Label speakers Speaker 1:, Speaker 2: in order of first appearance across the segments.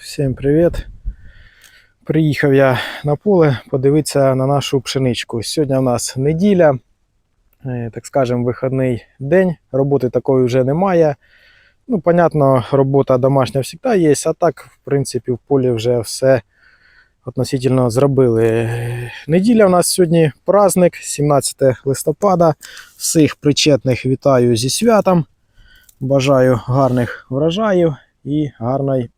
Speaker 1: Всім привіт! Приїхав я на поле подивитися на нашу пшеничку. Сьогодні в нас неділя, е, так скажемо, вихідний день. Роботи такої вже немає. Ну, понятно, робота домашня завжди є, а так, в принципі, в полі вже все относительно зробили. Неділя у нас сьогодні праздник, 17 листопада. Всіх причетних вітаю зі святом. Бажаю гарних врожаїв і гарної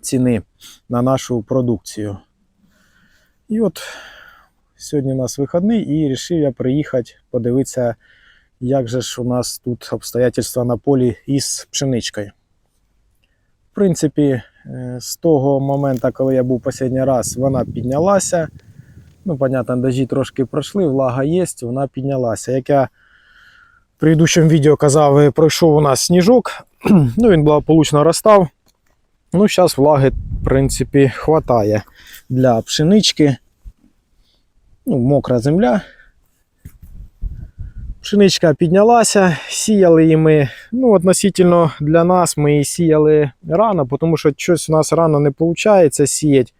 Speaker 1: ціни на нашу продукцію. І от сьогодні у нас вихідний, і вирішив я приїхати подивитися, як же ж у нас тут обстоятельства на полі із пшеничкою. В принципі, е, з того моменту, коли я був останній раз, вона піднялася. Ну, понятно, дожді трошки пройшли, влага є, вона піднялася. Як я в предыдущому відео казав, е, пройшов у нас сніжок, ну, він благополучно розстав. Ну, зараз влаги, в принципі, хватає для пшенички. Ну, мокра земля. Пшеничка піднялася, сіяли її ми. Ну, относительно для нас ми її сіяли рано, тому що щось у нас рано не виходить сіяти.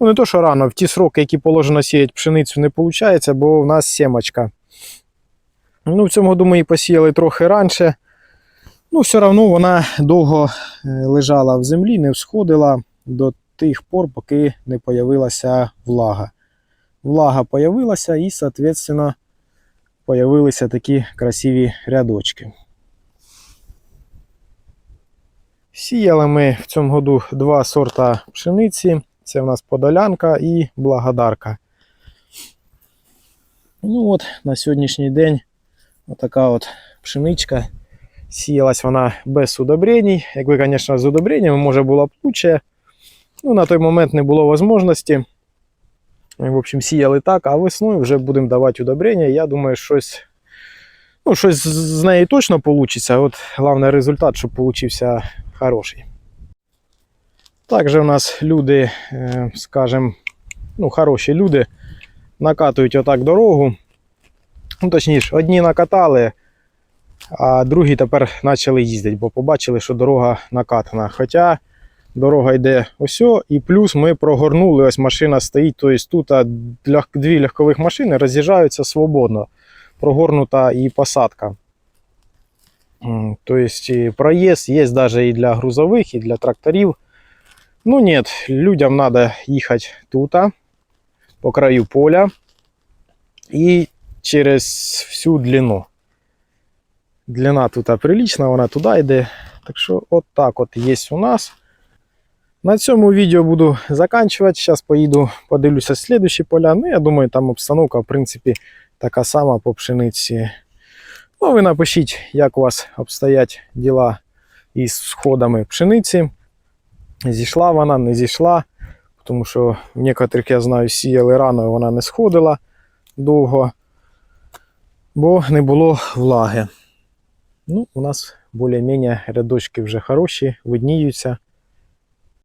Speaker 1: Ну, не то, що рано, в ті сроки, які положено сіяти пшеницю, не виходить, бо в нас сімочка. Ну, в цьому году ми її посіяли трохи раніше. Ну, все одно вона довго е, лежала в землі, не всходила до тих пор, поки не появилася влага. Влага появилася і, соответственно, появилися такі красиві рядочки. Сіяли ми в цьому году два сорта пшениці. Це в нас подолянка і благодарка. Ну от, на сьогоднішній день отака от пшеничка. Сіялась вона без удобрень. Якби, звісно, з удобреннями може було б лучше. Ну, на той момент не було можливості. В общем, сіяли так, а весною вже будемо давати удобрення. Я думаю, щось, ну, щось з неї точно вийде. От головний результат, щоб получився хороший. Також у нас люди, е, скажімо, ну, хороші люди, накатують отак дорогу. Ну, точніше, одні накатали, а другі тепер почали їздити, бо побачили, що дорога накатана. Хоча дорога йде ось, і плюс ми прогорнули, ось машина стоїть, тобто тут дві легкових машини роз'їжджаються свободно. Прогорнута і посадка. Тобто проїзд є навіть і для грузових, і для тракторів. Ну ні, людям треба їхати тут, по краю поля і через всю длину. Длина тут прилична, вона туди йде. Так що от так от є у нас. На цьому відео буду заканчувати. Зараз поїду, подивлюся слідчі поля. Ну, я думаю, там обстановка, в принципі, така сама по пшениці. Ну, ви напишіть, як у вас обстоять діла із сходами пшениці. Зійшла вона, не зійшла. Тому що в некоторих, я знаю, сіяли рано, вона не сходила довго, бо не було влаги. Ну, у нас більш-менш рядочки вже хороші, видніються.